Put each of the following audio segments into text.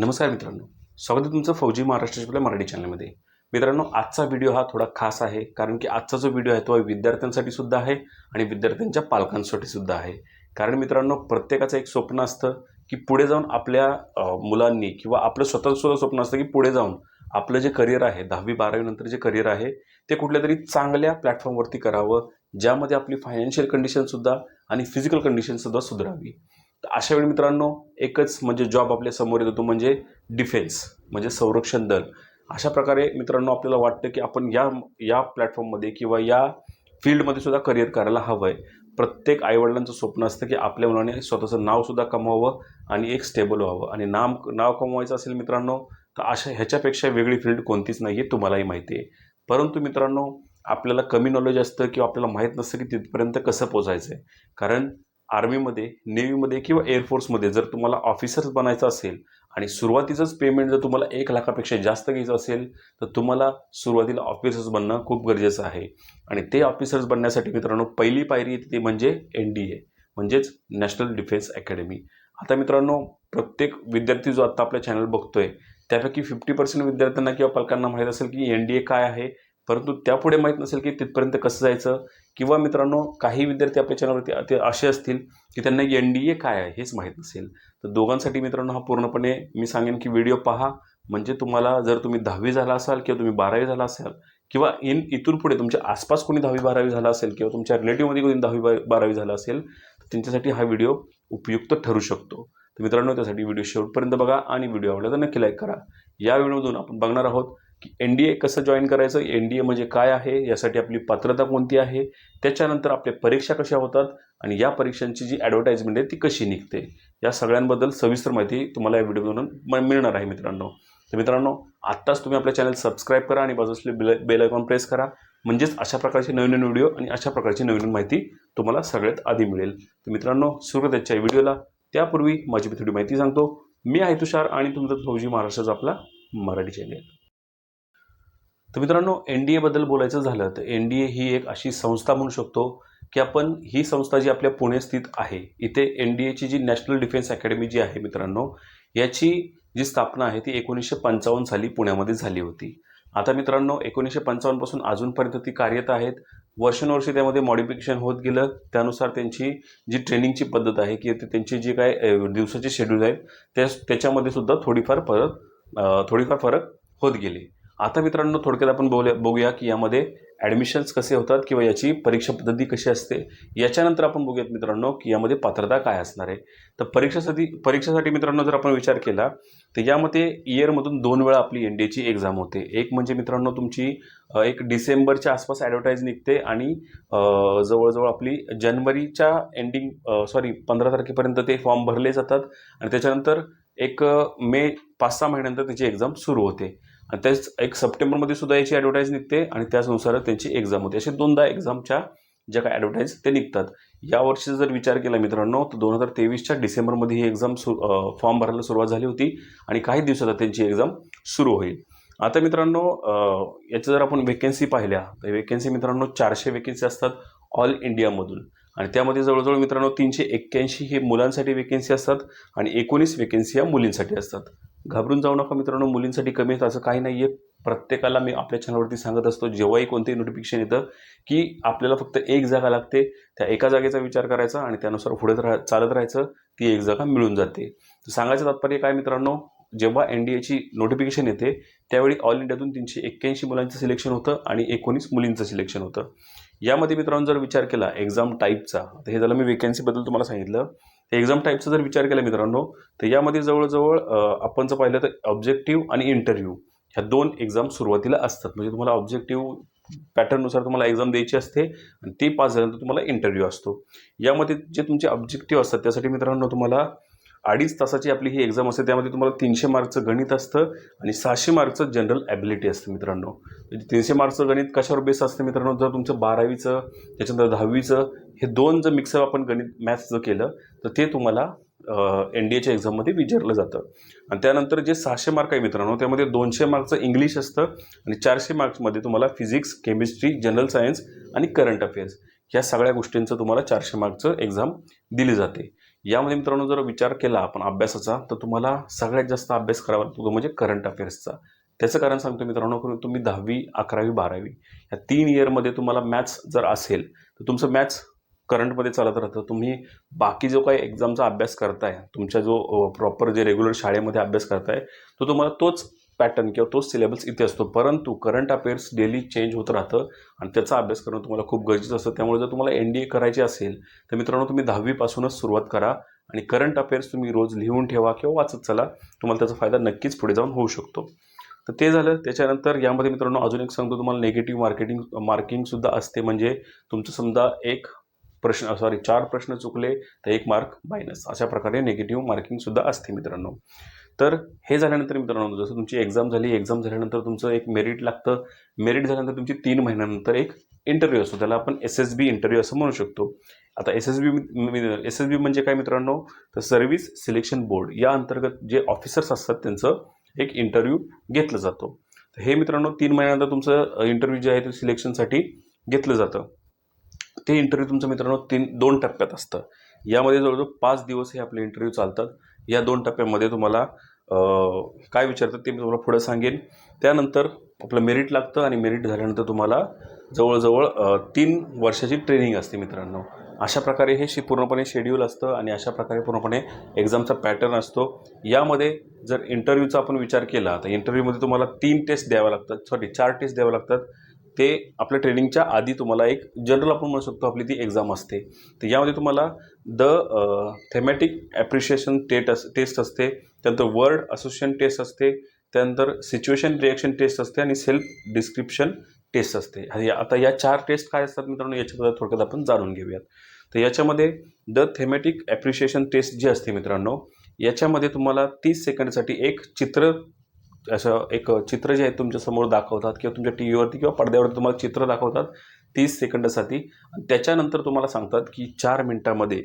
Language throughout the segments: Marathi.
नमस्कार मित्रांनो. स्वागत आहे तुमचं फौजी महाराष्ट्राच्या आपल्या मराठी चॅनलमध्ये. मित्रांनो आजचा व्हिडिओ हा थोडा खास आहे कारण की आजचा जो व्हिडिओ आहे तो विद्यार्थ्यांसाठी सुद्धा आहे आणि विद्यार्थ्यांच्या पालकांसाठी सुद्धा आहे. कारण मित्रांनो प्रत्येकाचं एक स्वप्न असतं की पुढे जाऊन आपल्या मुलांनी किंवा आपलं स्वतःचं सुद्धा स्वप्न असतं की पुढे जाऊन आपलं जे करिअर आहे दहावी बारावी नंतर जे करिअर आहे ते कुठल्या तरी चांगल्या प्लॅटफॉर्मवरती करावं ज्यामध्ये आपली फायनान्शियल कंडिशनसुद्धा आणि फिजिकल कंडिशनसुद्धा सुधारावी. अशा वेळी मित्रांनो एकच म्हणजे जॉब आपल्यासमोर येतो तो म्हणजे डिफेन्स म्हणजे संरक्षण दल. अशा प्रकारे मित्रांनो आपल्याला वाटतं की आपण या या प्लॅटफॉर्ममध्ये किंवा या फील्डमध्ये सुद्धा करिअर करायला हवं आहे प्रत्येक आईवडिलांचं स्वप्न असतं की आपल्या मुलाने स्वतःचं नावसुद्धा कमवावं आणि एक स्टेबल व्हावं. आणि नाम नाव कमवायचं असेल मित्रांनो तर अशा ह्याच्यापेक्षा वेगळी फील्ड कोणतीच नाही आहे तुम्हालाही माहिती आहे. परंतु मित्रांनो आपल्याला कमी नॉलेज असतं किंवा आपल्याला माहीत नसतं की तिथपर्यंत कसं पोचायचं आहे कारण आर्मीमध्ये नेव्हीमध्ये किंवा एअरफोर्समध्ये जर तुम्हाला ऑफिसर्स बनायचं असेल आणि सुरुवातीचंच पेमेंट जर तुम्हाला एक लाखापेक्षा जास्त घ्यायचं असेल तर तुम्हाला सुरुवातीला ऑफिसर्स बनणं खूप गरजेचं आहे. आणि ते ऑफिसर्स बनण्यासाठी मित्रांनो पहिली पायरी येते ती म्हणजे एन डी ए म्हणजेच नॅशनल डिफेन्स अकॅडमी आता मित्रांनो प्रत्येक विद्यार्थी जो आत्ता आपल्या चॅनल बघतोय त्यापैकी फिफ्टी पर्सेंट विद्यार्थ्यांना किंवा पालकांना माहीत असेल की एन डी ए काय आहे परंतु त्यापुढे माहीत नसेल की तिथपर्यंत कसं जायचं? किंवा मित्रांनो काही विद्यार्थी आपल्या चॅनलवरती ते असे असतील की त्यांना एन डी ए काय आहे हेच माहीत नसेल. तर दोघांसाठी मित्रांनो हा पूर्णपणे मी सांगेन की व्हिडिओ पहा. म्हणजे तुम्हाला जर तुम्ही दहावी झाला असाल किंवा तुम्ही बारावी झाला असाल किंवा इन इथून पुढे तुमच्या आसपास कोणी दहावी बारावी झाला असेल किंवा तुमच्या रिलेटिव्हमध्ये कोणी दहावी बा- बारावी झाला असेल तर त्यांच्यासाठी हा व्हिडिओ उपयुक्त ठरू शकतो. तर मित्रांनो त्यासाठी व्हिडिओ शेवटपर्यंत बघा आणि व्हिडिओ आवडला तर नक्की लाईक करा. या व्हिडिओमधून आपण बघणार आहोत एन डी ए कसं जॉईन करायचं? एन डी ए म्हणजे काय आहे? यासाठी आपली पात्रता कोणती आहे? त्याच्यानंतर आपल्या परीक्षा कशा होतात? आणि या परीक्षांची जी ॲडव्हर्टाईजमेंट आहे ती कशी निघते? या सगळ्यांबद्दल सविस्तर माहिती तुम्हाला या व्हिडिओमधून म- मिळणार आहे मित्रांनो. तर मित्रांनो आत्ताच तुम्ही आपल्या चॅनल सबस्क्राईब करा आणि बाजूसले बेल बेल आयकॉन प्रेस करा. म्हणजेच अशा प्रकारचे नवीन नवीन व्हिडिओ आणि अशा प्रकारची नवीन नवीन माहिती तुम्हाला सगळ्यात आधी मिळेल. तर मित्रांनो सुरू त्याच्या व्हिडिओला. त्यापूर्वी माझी मी थोडी माहिती सांगतो. मी आहे तुषार आणि तुमचं फौजी महाराष्ट्राचा आपला मराठी चॅनेल तर मित्रांनो एन डी एबद्दल बोलायचं झालं तर एन डी ए ही एक अशी संस्था म्हणू शकतो की आपण ही संस्था जी आपल्या पुणे स्थित आहे इथे एन डी एची जी नॅशनल डिफेन्स अकॅडमी जी आहे मित्रांनो याची जी स्थापना आहे ती एकोणीसशे पंचावन्न साली पुण्यामध्ये झाली होती. आता मित्रांनो एकोणीसशे पंचावन्नपासून अजूनपर्यंत ती कार्यरत आहेत. वर्षानुवर्षी त्यामध्ये मॉडिफिकेशन होत गेलं. त्यानुसार त्यांची जी ट्रेनिंगची पद्धत आहे की ते त्यांची जी काय दिवसाचे शेड्यूल आहेत त्या त्याच्यामध्ये सुद्धा थोडीफार फरक थोडीफार फरक होत गेली. आता मित्रांनो थोडक्यात आपण बोलूया बघूया की यामध्ये ॲडमिशन्स कसे होतात किंवा याची परीक्षा पद्धती कशी असते. याच्यानंतर आपण बघूयात मित्रांनो की यामध्ये पात्रता काय असणार आहे. तर परीक्षेसाठी परीक्षेसाठी मित्रांनो जर आपण विचार केला तर यामध्ये इयरमधून दोन वेळा आपली एन डी एची एक्झाम होते. एक म्हणजे मित्रांनो तुमची एक डिसेंबरच्या आसपास ॲडव्हर्टाईज निघते आणि जवळजवळ आपली जानेवारीच्या एंडिंग सॉरी पंधरा तारखेपर्यंत ते फॉर्म भरले जातात आणि त्याच्यानंतर एक मे पाच सहा महिन्यानंतर त्याची एक्झाम सुरू होते. आणि त्याच एक सप्टेंबरमध्ये सुद्धा याची ॲडव्हर्टाईज निघते आणि त्याचनुसार त्यांची एक्झाम होते. असे दोनदा एक्झामच्या ज्या काय ॲडव्हर्टाईज ते निघतात. या वर्षीचा जर विचार केला मित्रांनो तर दोन हजार तेवीसच्या डिसेंबरमध्ये ही एक्झाम सु फॉर्म भरायला सुरुवात झाली होती आणि काही दिवसात त्यांची एक्झाम सुरू होईल. आता मित्रांनो अ, याच्या जर आपण वेकेन्सी पाहिल्या तर वेकेन्सी मित्रांनो चारशे वेकेन्सी असतात ऑल इंडियामधून आणि त्यामध्ये जवळजवळ मित्रांनो तीनशे एक्क्याऐंशी हे मुलांसाठी वेकेन्सी असतात आणि एकोणीस वेकेन्सी या मुलींसाठी असतात. घाबरून जाऊ नका मित्रांनो मुलींसाठी कमी येतं असं काही नाही आहे प्रत्येकाला मी आपल्या चॅनलवरती सांगत असतो जेव्हाही कोणतेही नोटिफिकेशन येतं की आपल्याला फक्त एक जागा लागते त्या एका जागेचा विचार करायचा आणि त्यानुसार पुढे राह चालत राहायचं ती एक जागा मिळून जाते. तर सांगायचं तात्पर्य काय मित्रांनो जेव्हा एन डी एची नोटिफिकेशन येते त्यावेळी ऑल इंडियातून तीनशे एक्क्याऐंशी मुलांचं सिलेक्शन होतं आणि एकोणीस मुलींचं सिलेक्शन होतं. यामध्ये मित्रांनो जर विचार केला एक्झाम टाईपचा तर हे झालं मी वेकन्सीबद्दल तुम्हाला सांगितलं. एक्झाम टाईपचा जर विचार केला मित्रांनो तर यामध्ये जवळजवळ आपण जर पाहिलं तर ऑब्जेक्टिव्ह आणि इंटरव्ह्यू ह्या दोन एक्झाम सुरुवातीला असतात. म्हणजे तुम्हाला ऑब्जेक्टिव्ह पॅटर्ननुसार तुम्हाला एक्झाम द्यायची असते आणि ते पास झाल्यानंतर तुम्हाला इंटरव्ह्यू असतो. यामध्ये जे तुमचे ऑब्जेक्टिव्ह असतात त्यासाठी मित्रांनो तुम्हाला अडीच तासाची आपली ही एक्झाम असते त्यामध्ये तुम्हाला तीनशे मार्कचं गणित असतं आणि सहाशे मार्कचं जनरल ॲबिलिटी असतं मित्रांनो. म्हणजे तीनशे मार्कचं गणित कशावर बेस असतं मित्रांनो? जर तुमचं बारावीचं त्याच्यानंतर दहावीचं हे दोन जर मिक्सअप आपण गणित मॅथ्स जर केलं तर ते तुम्हाला एन डी एच्या एक्झाममध्ये विचारलं जातं. आणि त्यानंतर जे सहाशे मार्क आहे मित्रांनो त्यामध्ये दोनशे मार्कचं इंग्लिश असतं आणि चारशे मार्क्समध्ये तुम्हाला फिजिक्स केमिस्ट्री जनरल सायन्स आणि करंट अफेअर्स या सगळ्या गोष्टींचं तुम्हाला चारशे मार्कचं एक्झाम दिली जाते. यामध्ये मित्रांनो जर विचार केला आपण अभ्यासाचा तर तुम्हाला सगळ्यात जास्त अभ्यास करावा लागतो तो म्हणजे करंट अफेअर्सचा त्याचं कारण सांगतो मित्रांनो करून तुम्ही दहावी अकरावी बारावी या तीन इयरमध्ये तुम्हाला मॅथ्स जर असेल तर तुमचं मॅथ्स करंटमध्ये चालत राहतं. तुम्ही बाकी जो काही एक्झामचा अभ्यास करताय तुमच्या जो प्रॉपर जे रेग्युलर शाळेमध्ये अभ्यास करताय तो तुम्हाला तोच पॅटर्न किंवा तोच सिलेबस इथे असतो. परंतु करंट अफेअर्स डेली चेंज होत राहतं आणि त्याचा अभ्यास करणं तुम्हाला खूप गरजेचं असतं. त्यामुळे जर तुम्हाला एन डी ए करायची असेल तर मित्रांनो तुम्ही दहावीपासूनच सुरुवात करा आणि करंट अफेअर्स तुम्ही रोज लिहून ठेवा किंवा वाचत चला. तुम्हाला त्याचा फायदा नक्कीच पुढे जाऊन होऊ शकतो. तर ते झालं. त्याच्यानंतर यामध्ये मित्रांनो अजून एक सांगतो तुम्हाला नेगेटिव्ह मार्केटिंग मार्किंगसुद्धा असते. म्हणजे तुमचं समजा एक प्रश्न सॉरी चार प्रश्न चुकले तर एक मार्क मायनस अशा प्रकारे निगेटिव्ह मार्किंगसुद्धा असते मित्रांनो. तर हे झाल्यानंतर मित्रांनो जसं तुमची एक्झाम झाली एक्झाम झाल्यानंतर तुमचं एक मेरिट लागतं. मेरिट झाल्यानंतर तुमची तीन महिन्यानंतर एक इंटरव्ह्यू असतो. त्याला आपण एस एस बी इंटरव्ह्यू असं म्हणू शकतो. आता S S B S S B म्हणजे काय मित्रांनो? तर सर्व्हिस सिलेक्शन बोर्ड या अंतर्गत जे ऑफिसर्स असतात त्यांचं एक इंटरव्ह्यू घेतलं जातो. तर हे मित्रांनो तीन महिन्यानंतर तुमचं इंटरव्ह्यू जे आहे ते सिलेक्शनसाठी घेतलं जातं. ते इंटरव्ह्यू तुमचं मित्रांनो तीन दोन टप्प्यात असतं. यामध्ये जवळजवळ पाच दिवस हे आपले इंटरव्ह्यू चालतात. या दोन टप्प्यामध्ये तुम्हाला काय विचारतात ते मी तुम्हाला पुढं सांगेन. त्यानंतर आपलं मेरिट लागतं आणि मेरिट झाल्यानंतर तुम्हाला जवळजवळ तीन वर्षाची ट्रेनिंग असते मित्रांनो. अशा प्रकारे हे शे पूर्णपणे शेड्यूल असतं आणि अशा प्रकारे पूर्णपणे एक्झामचा पॅटर्न असतो. यामध्ये जर इंटरव्ह्यूचा आपण विचार केला तर इंटरव्ह्यूमध्ये तुम्हाला तीन टेस्ट द्याव्या लागतात. सॉरी चार टेस्ट द्याव्या लागतात. ते आपल्या ट्रेनिंगच्या आधी तुम्हाला एक जनरल आपण म्हणू शकतो आपली ती एक्झाम असते. तर यामध्ये तुम्हाला the thematic appreciation tet as test असते त्यानंतर वर्ड असोसिएशन टेस्ट असते त्यानंतर सिच्युएशन रिॲक्शन टेस्ट असते आणि सेल्फ डिस्क्रिप्शन टेस्ट असते. आणि आता या चार टेस्ट काय असतात मित्रांनो याच्याबद्दल थोडक्यात आपण जाणून घेऊयात. तर याच्यामध्ये द थेमॅटिक ॲप्रिशिएशन टेस्ट जी असते मित्रांनो याच्यामध्ये तुम्हाला तीस सेकंडसाठी एक चित्र असं एक चित्र जे आहे तुमच्यासमोर दाखवतात किंवा तुमच्या टी व्हीवरती किंवा पडद्यावरती तुम्हाला चित्र दाखवतात तीस सेकंदासाठी. आणि त्याच्यानंतर तुम्हाला सांगतात की चार मिनटामध्ये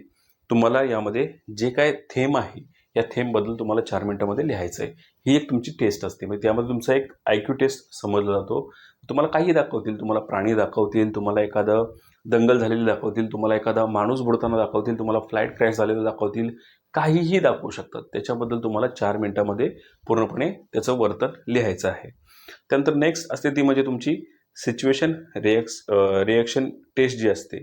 तुम्हाला यामध्ये जे काय थेम आहे या थेमबद्दल तुम्हाला चार मिनटामध्ये लिहायचं आहे ही एक तुमची टेस्ट असते. म्हणजे त्यामध्ये तुमचा एक आय क्यू टेस्ट समजला जातो. तुम्हाला काही दाखवतील तुम्हाला प्राणी दाखवतील तुम्हाला एखादं दंगल झालेली दाखवतील तुम्हाला एखादा माणूस बुडताना दाखवतील तुम्हाला फ्लाईट क्रॅश झालेलं दाखवतील काहीही दाखवू शकतात. त्याच्याबद्दल तुम्हाला चार मिनटामध्ये पूर्णपणे त्याचं वर्तन लिहायचं आहे. त्यानंतर नेक्स्ट असते ती म्हणजे तुमची सिच्युएशन रिॲक्स रिॲक्शन टेस्ट जी असते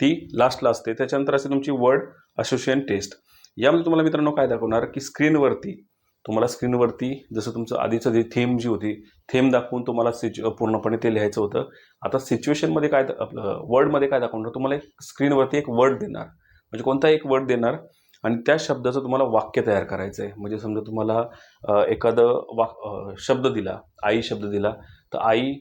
ती लास्टला असते. त्याच्यानंतर असते तुमची वर्ड असोसिएशन टेस्ट यामध्ये तुम्हाला मित्रांनो काय दाखवणार? की स्क्रीनवरती तुम्हाला स्क्रीनवरती जसं तुमचं आधीचं जे थेम जी होती थेम दाखवून तुम्हाला सिच्यु पूर्णपणे ते लिहायचं होतं. आता सिच्युएशनमध्ये काय आपलं वर्डमध्ये काय दाखवणार? तुम्हाला एक स्क्रीनवरती एक वर्ड देणार. म्हणजे कोणता एक वर्ड देणार? आणि त्या शब्दाचं तुम्हाला वाक्य तयार करायचं आहे म्हणजे समजा तुम्हाला एखादं वाक शब्द दिला आई शब्द दिला तर आई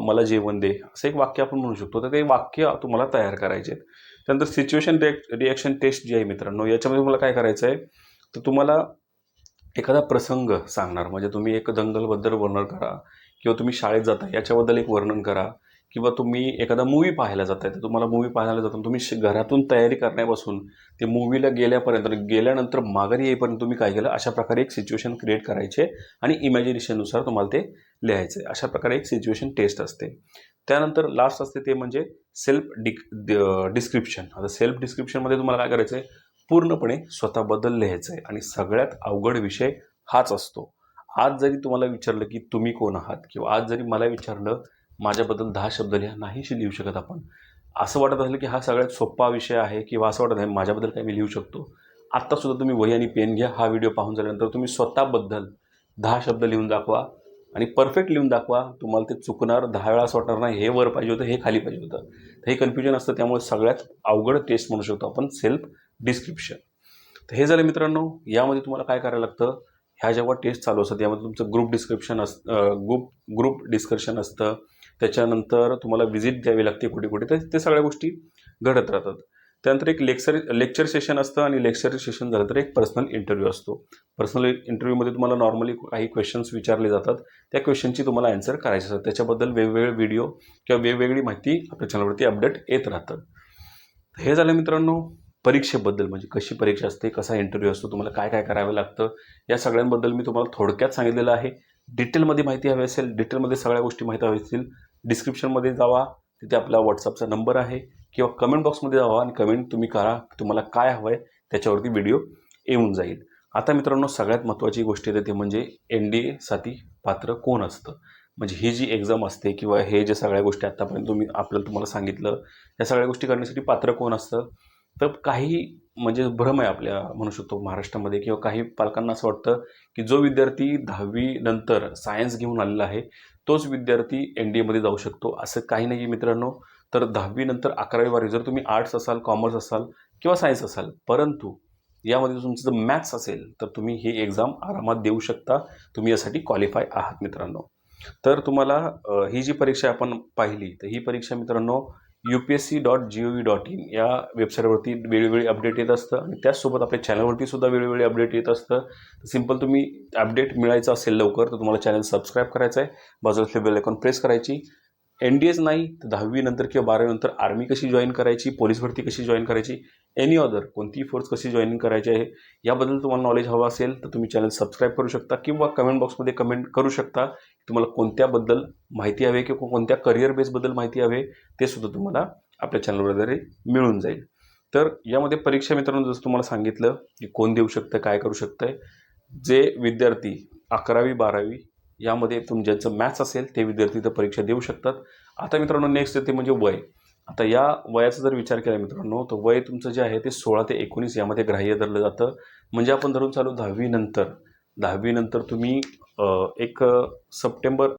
मला जेवण दे असं एक वाक्य आपण म्हणू शकतो. तर ते वाक्य तुम्हाला तयार करायचे आहेत. त्यानंतर सिच्युएशन रिॲक्शन टेस्ट जी आहे मित्रांनो याच्यामध्ये तुम्हाला काय करायचं आहे तर तुम्हाला एखादा प्रसंग सांगणार. म्हणजे तुम्ही एक दंगलबद्दल वर्णन करा किंवा तुम्ही शाळेत जाता याच्याबद्दल एक वर्णन करा. किंवा तुम्ही एखादा मूवी पाहायला जाताय तर तुम्हाला मूवी पाहायला जाताना तुम्ही श- घरातून तयारी करण्यापासून ते मूवीला गेल्यापर्यंत गेल्यानंतर माघारी येईपर्यंत तुम्ही काय केलं? अशा प्रकारे एक सिच्युएशन क्रिएट करायचे आणि इमॅजिनेशननुसार तुम्हाला ते लिहायचं आहे अशा प्रकारे एक सिच्युएशन टेस्ट असते. त्यानंतर लास्ट असते ते म्हणजे सेल्फ डिक डिस्क्रिप्शन आता सेल्फ डिस्क्रिप्शनमध्ये तुम्हाला काय करायचं आहे पूर्णपणे स्वतःबद्दल लिहायचं आहे आणि सगळ्यात अवघड विषय हाच असतो. आज जरी तुम्हाला विचारलं की तुम्ही कोण आहात? किंवा आज जरी मला विचारलं माझ्याबद्दल दहा शब्द लिहा नाहीशी लिहू शकत आपण. असं वाटत असेल की हा सगळ्यात सोपा विषय आहे किंवा असं वाटत आहे माझ्याबद्दल काय मी लिहू शकतो. आत्तासुद्धा तुम्ही वही आणि पेन घ्या हा व्हिडिओ पाहून झाल्यानंतर तुम्ही स्वतःबद्दल दहा शब्द लिहून दाखवा आणि परफेक्ट लिहून दाखवा. तुम्हाला ते चुकणार दहा वेळा असं वाटणार नाही हे वर पाहिजे होतं हे खाली पाहिजे होतं. तर हे कन्फ्युजन असतं त्यामुळे सगळ्यात अवघड टेस्ट म्हणू शकतो आपण सेल्फ डिस्क्रिप्शन तर हे झालं मित्रांनो यामध्ये तुम्हाला काय करायला लागतं? ह्या जेव्हा टेस्ट चालू असतात यामध्ये तुमचं ग्रुप डिस्क्रिप्शन असतं ग्रुप ग्रुप डिस्कशन असतं. त्याच्यानंतर तुम्हाला व्हिजिट द्यावी लागते कुठे कुठे. तर ते सगळ्या गोष्टी घडत राहतात. त्यानंतर एक लेक्चर लेक्चर सेशन असतं आणि लेक्चर सेशन झालं तर एक पर्सनल इंटरव्ह्यू असतो. पर्सनल इंटरव्ह्यूमध्ये तुम्हाला नॉर्मली काही क्वेश्चन्स विचारले जातात. त्या क्वेश्चनची तुम्हाला अन्सर करायचे असतात. त्याच्याबद्दल वेगवेगळे व्हिडिओ किंवा वेगवेगळी माहिती आपल्या चॅनलवरती अपडेट येत राहतं हे झालं मित्रांनो परीक्षेबद्दल म्हणजे कशी परीक्षा असते कसा इंटरव्ह्यू असतो तुम्हाला काय काय करावं लागतं या सगळ्यांबद्दल मी तुम्हाला थोडक्यात सांगितलेलं आहे. डिटेलमध्ये माहिती हवी असेल डिटेलमध्ये सगळ्या गोष्टी माहिती हवी असतील डिस्क्रिप्शनमध्ये जावा. तिथे आपला व्हॉट्सअपचा नंबर आहे. किंवा कमेंट बॉक्समध्ये जावा आणि कमेंट तुम्ही करा तुम्हाला काय हवं आहे त्याच्यावरती व्हिडिओ येऊन जाईल. आता मित्रांनो सगळ्यात महत्त्वाची गोष्ट येते ते म्हणजे एन डी एसाठी पात्र कोण असतं? म्हणजे ही जी एक्झाम असते किंवा हे जे सगळ्या गोष्टी आत्तापर्यंत तुम्ही आपल्याला तुम्हाला सांगितलं या सगळ्या गोष्टी करण्यासाठी पात्र कोण असतं? तर काही म्हणजे भ्रम आहे आपल्या म्हणू शकतो महाराष्ट्रामध्ये किंवा काही पालकांना असं वाटतं की जो विद्यार्थी दहावी नंतर सायन्स घेऊन आलेला आहे तोच विद्यार्थी एन डी एमध्ये जाऊ शकतो. असं काही नाही आहे मित्रांनो. तर दहावीनंतर अकरावी बारावी जर तुम्ही आर्ट्स असाल कॉमर्स असाल किंवा सायन्स असाल परंतु यामध्ये जर तुमचं जर मॅथ्स असेल तर तुम्ही ही एक्झाम आरामात देऊ शकता. तुम्ही यासाठी क्वालिफाय आहात मित्रांनो. तर तुम्हाला ही जी परीक्षा आपण पाहिली तर ही परीक्षा मित्रांनो U P S C dot G O V dot in या वेबसाईटवरती वेळोवेळी अपडेट येत असतं. आणि त्याचसोबत आपल्या चॅनलवरती सुद्धा वेळोवेळी अपडेट येत असतं. सिंपल तुम्ही अपडेट मिळायचं असेल लवकर तर तुम्हाला चॅनल सबस्क्राईब करायचं आहे. बाजूला बेल आयकॉन प्रेस करायची. एन डी एच नाही तर दहावी नंतर किंवा बारावीनंतर आर्मी कशी जॉईन करायची पोलीस भरती कशी जॉईन करायची एनी अदर कोणतीही फोर्स कशी जॉईनिंग करायची आहे याबद्दल तुम्हाला नॉलेज हवं असेल तर तुम्ही चॅनल सबस्क्राईब करू शकता किंवा कमेंट बॉक्समध्ये कमेंट करू शकता. तुम्हाला कोणत्याबद्दल माहिती हवी किंवा कोणत्या करिअर बेसबद्दल माहिती हवी ते सुद्धा तुम्हाला आपल्या चॅनलवरद्वारे मिळून जाईल. तर यामध्ये परीक्षा मित्रांनो जसं तुम्हाला सांगितलं की कोण देऊ शकतं काय करू शकतं आहे जे विद्यार्थी अकरावी बारावी यामध्ये तुमच्याचं मॅथ्स असेल ते विद्यार्थी तर परीक्षा देऊ शकतात. आता मित्रांनो नेक्स्ट येते म्हणजे वय. आता या वयाचा जर विचार केला मित्रांनो तर वय तुमचं जे आहे ते सोळा ते एकोणीस यामध्ये ग्राह्य धरलं जातं. म्हणजे आपण धरून चालू दहावीनंतर दहावीनंतर तुम्ही एक सप्टेंबर